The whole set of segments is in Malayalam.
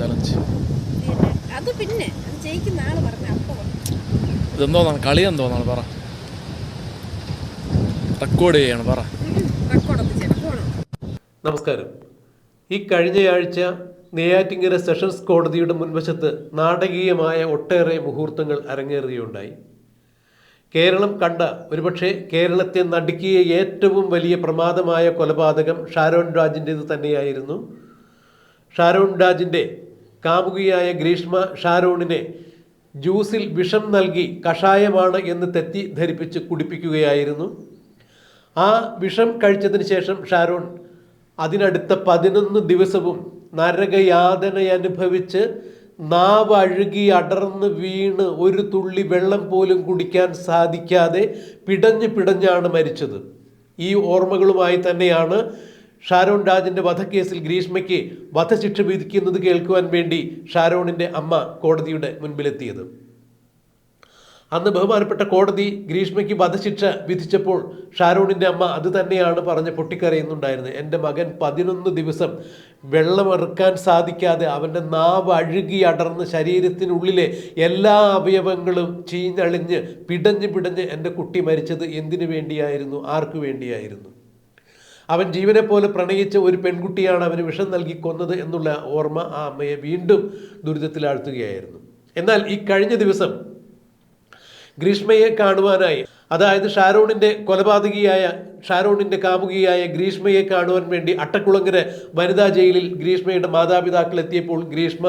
ചലഞ്ച് അത് പിന്നെ ജയിക്കുന്ന ആൾ പറഞ്ഞ. ഇതെന്തോന്നാണ്? കളി എന്തോന്നാണ്? പറ. റെക്കോർഡ് ചെയ്യാണ് പറ. നമസ്കാരം. ഈ കഴിഞ്ഞയാഴ്ച നെയ്യാറ്റിങ്കര സെഷൻസ് കോടതിയുടെ മുൻവശത്ത് നാടകീയമായ ഒട്ടേറെ മുഹൂർത്തങ്ങൾ അരങ്ങേറുകയുണ്ടായി. കേരളം കണ്ട ഒരുപക്ഷെ കേരളത്തെ നടുക്കിയ ഏറ്റവും വലിയ പ്രമാദമായ കൊലപാതകം ഷാരോൺ രാജിന്റേത് തന്നെയായിരുന്നു. ഷാരോൺ രാജിന്റെ കാമുകിയായ ഗ്രീഷ്മ ഷാരോണിനെ ജ്യൂസിൽ വിഷം നൽകി കഷായമാണ് എന്ന് തെറ്റി ധരിപ്പിച്ച് കുടിപ്പിക്കുകയായിരുന്നു. ആ വിഷം കഴിച്ചതിന് ശേഷം ഷാരോൺ അതിനടുത്ത പതിനൊന്ന് ദിവസവും നരകയാതന അനുഭവിച്ച് നാവ് അഴുകി അടർന്ന് വീണ് ഒരു തുള്ളി വെള്ളം പോലും കുടിക്കാൻ സാധിക്കാതെ പിടഞ്ഞ് പിടഞ്ഞാണ് മരിച്ചത്. ഈ ഓർമ്മകളുമായി തന്നെയാണ് ഷാരോൺ രാജിന്റെ വധക്കേസിൽ ഗ്രീഷ്മയ്ക്ക് വധശിക്ഷ വിധിക്കുന്നത് കേൾക്കുവാൻ വേണ്ടി ഷാരോണിന്റെ അമ്മ കോടതിയുടെ മുൻപിലെത്തിയത്. അന്ന് ബഹുമാനപ്പെട്ട കോടതി ഗ്രീഷ്മയ്ക്ക് വധശിക്ഷ വിധിച്ചപ്പോൾ ഷാരോണിന്റെ അമ്മ അത് തന്നെയാണ് പറഞ്ഞ് പൊട്ടിക്കരയുന്നുണ്ടായിരുന്നത്. എന്റെ മകൻ പതിനൊന്ന് ദിവസം വെള്ളമെറുക്കാൻ സാധിക്കാതെ അവന്റെ നാവ് അഴുകി അടർന്ന് ശരീരത്തിനുള്ളിലെ എല്ലാ അവയവങ്ങളും ചീഞ്ഞളിഞ്ഞ് പിടഞ്ഞ് പിടഞ്ഞ് എന്റെ കുട്ടി മരിച്ചത് എന്തിനു വേണ്ടിയായിരുന്നു? ആർക്കു വേണ്ടിയായിരുന്നു? അവൻ ജീവനെ പോലെ പ്രണയിച്ച ഒരു പെൺകുട്ടിയാണ് അവന് വിഷം നൽകി കൊന്നത് എന്നുള്ള ഓർമ്മ ആ അമ്മയെ വീണ്ടും ദുരിതത്തിലാഴ്ത്തുകയായിരുന്നു. എന്നാൽ ഈ കഴിഞ്ഞ ദിവസം ഗ്രീഷ്മയെ കാണുവാനായി അതായത് ഷാരോണിന്റെ കൊലപാതകിയായ ഷാരോണിന്റെ കാമുകിയായ ഗ്രീഷ്മയെ കാണുവാൻ വേണ്ടി അട്ടക്കുളങ്ങര വനിതാ ജയിലിൽ ഗ്രീഷ്മയുടെ മാതാപിതാക്കൾ എത്തിയപ്പോൾ ഗ്രീഷ്മ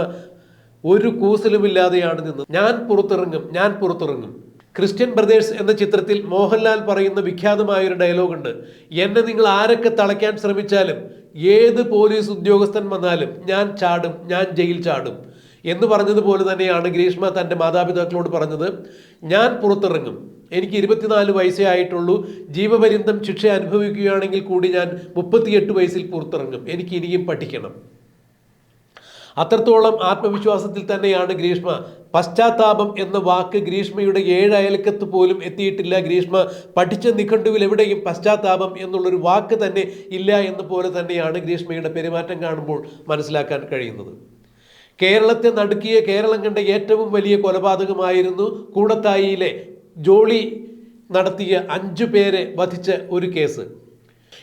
ഒരു കൂസലുമില്ലാതെയാണ് നിന്നത്. ഞാൻ പുറത്തിറങ്ങും ഞാൻ പുറത്തിറങ്ങും. ക്രിസ്ത്യൻ ബ്രദേഴ്സ് എന്ന ചിത്രത്തിൽ മോഹൻലാൽ പറയുന്ന വിഖ്യാതമായ ഒരു ഡയലോഗുണ്ട്. എന്നെ നിങ്ങൾ ആരൊക്കെ തളയ്ക്കാൻ ശ്രമിച്ചാലും ഏത് പോലീസ് ഉദ്യോഗസ്ഥൻ വന്നാലും ഞാൻ ചാടും ഞാൻ ജയിൽ ചാടും. എന്ന് പറഞ്ഞതുപോലെ തന്നെയാണ് ഗ്രീഷ്മ തന്റെ മാതാപിതാക്കളോട് പറഞ്ഞത്. ഞാൻ പുറത്തിറങ്ങും. എനിക്ക് ഇരുപത്തിനാല് വയസ്സേ ആയിട്ടുള്ളൂ. ജീവപര്യന്തം ശിക്ഷ അനുഭവിക്കുകയാണെങ്കിൽ കൂടി ഞാൻ മുപ്പത്തിയെട്ട് വയസ്സിൽ പുറത്തിറങ്ങും. എനിക്ക് ഇനിയും പഠിക്കണം. അത്രത്തോളം ആത്മവിശ്വാസത്തിൽ തന്നെയാണ് ഗ്രീഷ്മ. പശ്ചാത്താപം എന്ന വാക്ക് ഗ്രീഷ്മയുടെ ഏഴ് അയൽക്കത്ത് പോലും എത്തിയിട്ടില്ല. ഗ്രീഷ്മ പഠിച്ച നിഘണ്ടുവിൽ എവിടെയും പശ്ചാത്താപം എന്നുള്ളൊരു വാക്ക് തന്നെ ഇല്ല എന്ന പോലെ തന്നെയാണ് ഗ്രീഷ്മയുടെ പെരുമാറ്റം കാണുമ്പോൾ മനസ്സിലാക്കാൻ കഴിയുന്നത്. കേരളത്തെ നടുക്കിയ കേരളം കണ്ട ഏറ്റവും വലിയ കൊലപാതകമായിരുന്നു കൂടത്തായിയിലെ ജോളി നടത്തിയ അഞ്ചു പേരെ വധിച്ച ഒരു കേസ്.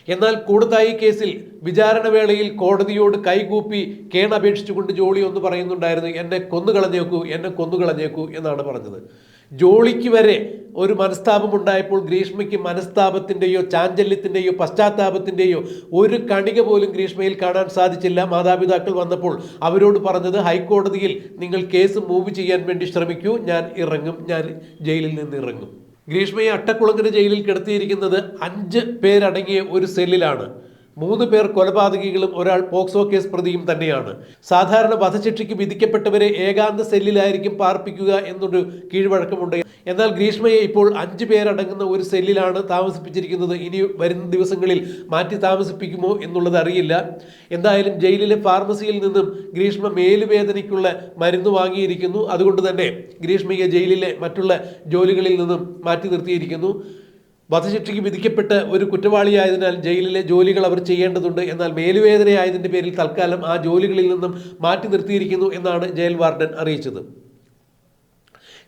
എന്നാൽ കൂടുതായി കേസിൽ വിചാരണവേളയിൽ കോടതിയോട് കൈകൂപ്പി കേണപേക്ഷിച്ചുകൊണ്ട് ജോളി ഒന്ന് പറയുന്നുണ്ടായിരുന്നു എന്നെ കൊന്നുകളഞ്ഞേക്കൂ എന്നെ കൊന്നുകളഞ്ഞേക്കൂ എന്നാണ് പറഞ്ഞത്. ജോളിക്ക് വരെ ഒരു മനസ്താപം ഉണ്ടായപ്പോൾ ഗ്രീഷ്മയ്ക്ക് മനസ്താപത്തിന്റെയോ ചാഞ്ചല്യത്തിന്റെയോ പശ്ചാത്താപത്തിന്റെയോ ഒരു കണിക പോലും ഗ്രീഷ്മയിൽ കാണാൻ സാധിച്ചില്ല. മാതാപിതാക്കൾ വന്നപ്പോൾ അവരോട് പറഞ്ഞത് ഹൈക്കോടതിയിൽ നിങ്ങൾ കേസ് മൂവ് ചെയ്യാൻ വേണ്ടി ശ്രമിക്കൂ ഞാൻ ഇറങ്ങും ഞാൻ ജയിലിൽ നിന്ന് ഇറങ്ങും. ഗ്രീഷ്മയെ അട്ടക്കുളങ്ങര ജയിലിൽ കിടത്തിയിരിക്കുന്നത് അഞ്ച് പേരടങ്ങിയ ഒരു സെല്ലിലാണ്. മൂന്ന് പേർ കൊലപാതകികളും ഒരാൾ പോക്സോ കേസ് പ്രതിയും തന്നെയാണ്. സാധാരണ വധശിക്ഷയ്ക്ക് വിധിക്കപ്പെട്ടവരെ ഏകാന്ത സെല്ലിലായിരിക്കും പാർപ്പിക്കുക എന്നൊരു കീഴ്വഴക്കമുണ്ട്. എന്നാൽ ഗ്രീഷ്മയെ ഇപ്പോൾ അഞ്ചു പേരടങ്ങുന്ന ഒരു സെല്ലിലാണ് താമസിപ്പിച്ചിരിക്കുന്നത്. ഇനി വരുന്ന ദിവസങ്ങളിൽ മാറ്റി താമസിപ്പിക്കുമോ എന്നുള്ളത് അറിയില്ല. എന്തായാലും ജയിലിലെ ഫാർമസിയിൽ നിന്നും ഗ്രീഷ്മ മേലുവേദനയ്ക്കുള്ള മരുന്ന് വാങ്ങിയിരിക്കുന്നു. അതുകൊണ്ട് തന്നെ ഗ്രീഷ്മയെ ജയിലിലെ മറ്റുള്ള ജോലികളിൽ നിന്നും മാറ്റി നിർത്തിയിരിക്കുന്നു. വധശിക്ഷയ്ക്ക് വിധിക്കപ്പെട്ട് ഒരു കുറ്റവാളിയായതിനാൽ ജയിലിലെ ജോലികൾ അവർ ചെയ്യേണ്ടതുണ്ട്. എന്നാൽ മേലുവേദനയായതിന്റെ പേരിൽ തൽക്കാലം ആ ജോലികളിൽ നിന്നും മാറ്റി നിർത്തിയിരിക്കുന്നു എന്നാണ് ജയിൽ വാർഡൻ അറിയിച്ചത്.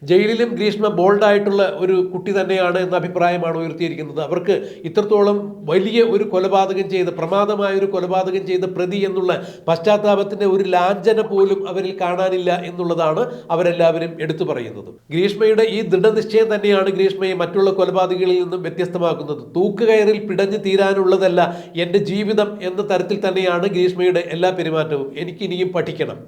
ജയിലിലും ഗ്രീഷ്മ ബോൾഡായിട്ടുള്ള ഒരു കുട്ടി തന്നെയാണ് എന്ന അഭിപ്രായമാണ് ഉയർത്തിയിരിക്കുന്നത്. അവർക്ക് ഇത്രത്തോളം വലിയ ഒരു കൊലപാതകം ചെയ്ത് പ്രമാദമായ ഒരു കൊലപാതകം ചെയ്ത പ്രതി എന്നുള്ള പശ്ചാത്താപത്തിന്റെ ഒരു ലാഞ്ചന പോലും അവരിൽ കാണാനില്ല എന്നുള്ളതാണ് അവരെല്ലാവരും എടുത്തു പറയുന്നത്. ഗ്രീഷ്മയുടെ ഈ ദൃഢനിശ്ചയം തന്നെയാണ് ഗ്രീഷ്മയെ മറ്റുള്ള കൊലപാതകളിൽ നിന്നും വ്യത്യസ്തമാക്കുന്നത്. തൂക്കുകയറിൽ പിടഞ്ഞു തീരാനുള്ളതല്ല എന്റെ ജീവിതം എന്ന തരത്തിൽ തന്നെയാണ് ഗ്രീഷ്മയുടെ എല്ലാ പെരുമാറ്റവും. എനിക്കിനിയും പഠിക്കണം.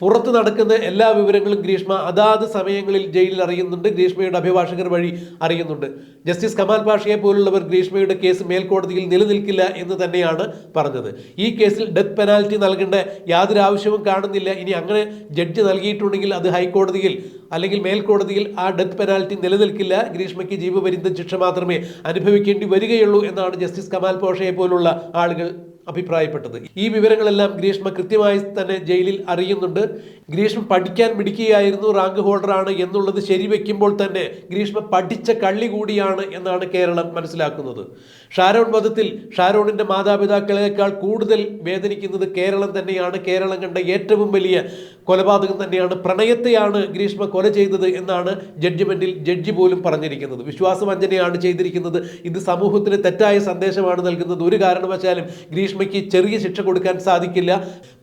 പുറത്ത് നടക്കുന്ന എല്ലാ വിവരങ്ങളും ഗ്രീഷ്മ അതാത് സമയങ്ങളിൽ ജയിലിൽ അറിയുന്നുണ്ട്. ഗ്രീഷ്മയുടെ അഭിഭാഷകർ വഴി അറിയുന്നുണ്ട്. ജസ്റ്റിസ് കമാൽ പാഷയെ പോലുള്ളവർ ഗ്രീഷ്മയുടെ കേസ് മേൽക്കോടതിയിൽ നിലനിൽക്കില്ല എന്ന് തന്നെയാണ് പറഞ്ഞത്. ഈ കേസിൽ ഡെത്ത് പെനാൽറ്റി നൽകേണ്ട യാതൊരു ആവശ്യവും കാണുന്നില്ല. ഇനി അങ്ങനെ ജഡ്ജ് നൽകിയിട്ടുണ്ടെങ്കിൽ അത് ഹൈക്കോടതിയിൽ അല്ലെങ്കിൽ മേൽക്കോടതിയിൽ ആ ഡെത്ത് പെനാൽറ്റി നിലനിൽക്കില്ല. ഗ്രീഷ്മയ്ക്ക് ജീവപര്യന്തം ശിക്ഷ മാത്രമേ അനുഭവിക്കേണ്ടി വരികയുള്ളൂ എന്നാണ് ജസ്റ്റിസ് കമാൽ പോഷയെ പോലുള്ള ആളുകൾ അഭിപ്രായപ്പെട്ടത്. ഈ വിവരങ്ങളെല്ലാം ഗ്രീഷ്മ കൃത്യമായി തന്നെ ജയിലിൽ അറിയുന്നുണ്ട്. ഗ്രീഷ്മ പഠിക്കാൻ പിടിക്കുകയായിരുന്നു റാങ്ക് ഹോൾഡറാണ് എന്നുള്ളത് ശരിവെക്കുമ്പോൾ തന്നെ ഗ്രീഷ്മ പഠിച്ച കള്ളി കൂടിയാണ് എന്നാണ് കേരളം മനസ്സിലാക്കുന്നത്. ഷാരോൺ വധത്തിൽ ഷാരോണിന്റെ മാതാപിതാക്കളേക്കാൾ കൂടുതൽ വേദനിക്കുന്നത് കേരളം തന്നെയാണ്. കേരളം കണ്ട ഏറ്റവും വലിയ കൊലപാതകം തന്നെയാണ്. പ്രണയത്തെയാണ് ഗ്രീഷ്മ കൊല ചെയ്തത് എന്നാണ് ജഡ്ജ്മെന്റിൽ ജഡ്ജി പോലും പറഞ്ഞിരിക്കുന്നത്. വിശ്വാസവഞ്ചനയാണ് ചെയ്തിരിക്കുന്നത്. ഇത് സമൂഹത്തിന് തെറ്റായ സന്ദേശമാണ് നൽകുന്നത്. ഒരു കാരണവശാലും ഗ്രീഷ്മയ്ക്ക് ചെറിയ ശിക്ഷ കൊടുക്കാൻ സാധിക്കില്ല.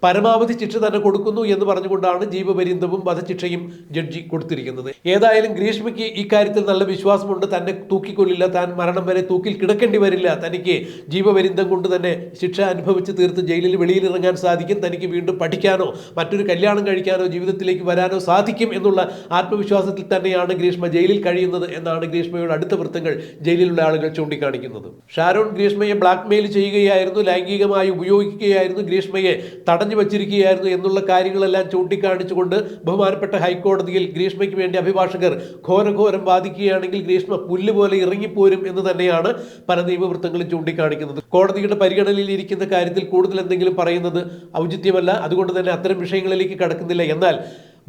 പരമാവധി ശിക്ഷ തന്നെ കൊടുക്കുന്നു എന്ന് പറഞ്ഞുകൊണ്ടാണ് ജീവപര്യന്തവും വധശിക്ഷയും ജഡ്ജി കൊടുത്തിരിക്കുന്നത്. ഏതായാലും ഗ്രീഷ്മയ്ക്ക് ഇക്കാര്യത്തിൽ നല്ല വിശ്വാസമുണ്ട്. തന്നെ തൂക്കിക്കൊല്ലില്ല. താൻ മരണം വരെ തൂക്കിൽ കിടക്കേണ്ടി വരില്ല. തനിക്ക് ജീവപര്യന്തം കൊണ്ട് തന്നെ ശിക്ഷ അനുഭവിച്ച് തീർത്ത് ജയിലിൽ വെളിയിലിറങ്ങാൻ സാധിക്കും. തനിക്ക് വീണ്ടും പഠിക്കാനോ മറ്റൊരു കല്യാണം കഴിക്കാനോ ജീവിതത്തിലേക്ക് വരാനോ സാധിക്കും എന്നുള്ള ആത്മവിശ്വാസത്തിൽ തന്നെയാണ് ഗ്രീഷ്മ ജയിലിൽ കഴിയുന്നത് എന്നാണ് ഗ്രീഷ്മയുടെ അടുത്ത വൃത്തങ്ങൾ ജയിലിലുള്ള ആളുകൾ ചൂണ്ടിക്കാണിക്കുന്നത്. ഷാരോൺ ഗ്രീഷ്മയെ ബ്ലാക്ക്മെയിൽ ചെയ്യുകയായിരുന്നു. ലൈംഗികമായി ഉപയോഗിക്കുകയായിരുന്നു. ഗ്രീഷ്മയെ തടഞ്ഞു വച്ചിരിക്കുകയായിരുന്നു എന്നുള്ള കാര്യങ്ങളെല്ലാം ചൂണ്ടിക്കാണിച്ചുകൊണ്ട് ബഹുമാനപ്പെട്ട ഹൈക്കോടതിയിൽ ഗ്രീഷ്മയ്ക്ക് വേണ്ടി അഭിഭാഷകർ ഘോരഘോരം വാദിക്കുകയാണെങ്കിൽ ഗ്രീഷ്മ പുല്ല് പോലെ ഇറങ്ങിപ്പോരും എന്ന് തന്നെയാണ് പല നിയമവൃത്തങ്ങളും ചൂണ്ടിക്കാണിക്കുന്നത്. കോടതിയുടെ പരിഗണനയിൽ ഇരിക്കുന്ന കാര്യത്തിൽ കൂടുതൽ എന്തെങ്കിലും പറയുന്നത് ഔചിത്യമല്ല. അതുകൊണ്ട് തന്നെ അത്തരം വിഷയങ്ങളിലേക്ക് കടക്കുന്നില്ല. എന്നാൽ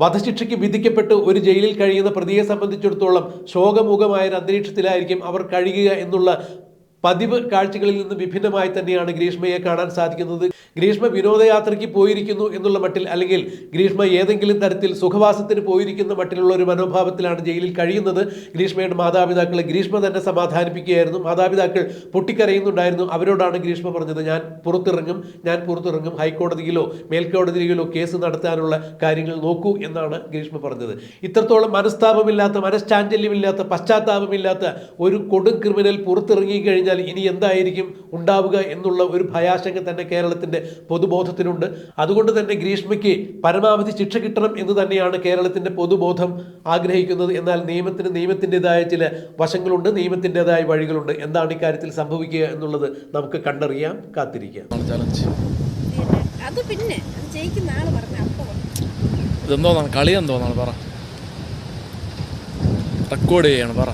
വധശിക്ഷയ്ക്ക് വിധിക്കപ്പെട്ട് ഒരു ജയിലിൽ കഴിയുന്ന പ്രതിയെ സംബന്ധിച്ചിടത്തോളം ശോകമുഖമായ ഒരു അന്തരീക്ഷത്തിലായിരിക്കും അവർ കഴിയുക എന്നുള്ള പതിവ് കാഴ്ചകളിൽ നിന്ന് വിഭിന്നമായി തന്നെയാണ് ഗ്രീഷ്മയെ കാണാൻ സാധിക്കുന്നത്. ഗ്രീഷ്മ വിനോദയാത്രയ്ക്ക് പോയിരിക്കുന്നു എന്നുള്ള മട്ടിൽ അല്ലെങ്കിൽ ഗ്രീഷ്മ ഏതെങ്കിലും തരത്തിൽ സുഖവാസത്തിന് പോയിരിക്കുന്ന മട്ടിലുള്ള ഒരു മനോഭാവത്തിലാണ് ജയിലിൽ കഴിയുന്നത്. ഗ്രീഷ്മയുടെ മാതാപിതാക്കളെ ഗ്രീഷ്മ തന്നെ സമാധാനിപ്പിക്കുകയായിരുന്നു. മാതാപിതാക്കൾ പൊട്ടിക്കരയുന്നുണ്ടായിരുന്നു. അവരോടാണ് ഗ്രീഷ്മ പറഞ്ഞത് ഞാൻ പുറത്തിറങ്ങും ഞാൻ പുറത്തിറങ്ങും. ഹൈക്കോടതിയിലോ മേൽക്കോടതിയിലോ കേസ് നടത്താനുള്ള കാര്യങ്ങൾ നോക്കൂ എന്നാണ് ഗ്രീഷ്മ പറഞ്ഞത്. ഇത്രത്തോളം മനസ്താപമില്ലാത്ത മനഃശാഞ്ചല്യമില്ലാത്ത പശ്ചാത്താപമില്ലാത്ത ഒരു കൊടും ക്രിമിനൽ പുറത്തിറങ്ങി കഴിഞ്ഞാൽ ഇനി എന്തായിരിക്കും ഉണ്ടാവുക എന്നുള്ള ഒരു ഭയാശങ്ക തന്നെ കേരളത്തിന്റെ പൊതുബോധത്തിനുണ്ട്. അതുകൊണ്ട് തന്നെ ഗ്രീഷ്മയ്ക്ക് പരമാവധി ശിക്ഷ കിട്ടണം എന്ന് തന്നെയാണ് കേരളത്തിന്റെ പൊതുബോധം ആഗ്രഹിക്കുന്നത്. എന്നാൽ നിയമത്തിന് നിയമത്തിന്റെതായ ചില വശങ്ങളുണ്ട് നിയമത്തിന്റെതായ വഴികളുണ്ട്. എന്താണ് ഇക്കാര്യത്തിൽ സംഭവിക്കുക എന്നുള്ളത് നമുക്ക് കണ്ടറിയാം കാത്തിരിക്കാം. അത് പിന്നെ ജയിക്കുന്ന ആൾ പറഞ്ഞ അപ്പോൾ ഇതെന്തോന്നാണ് കളി എന്തോന്നാണ് പറ. റെക്കോർഡ് ചെയ്യാണ് പറ.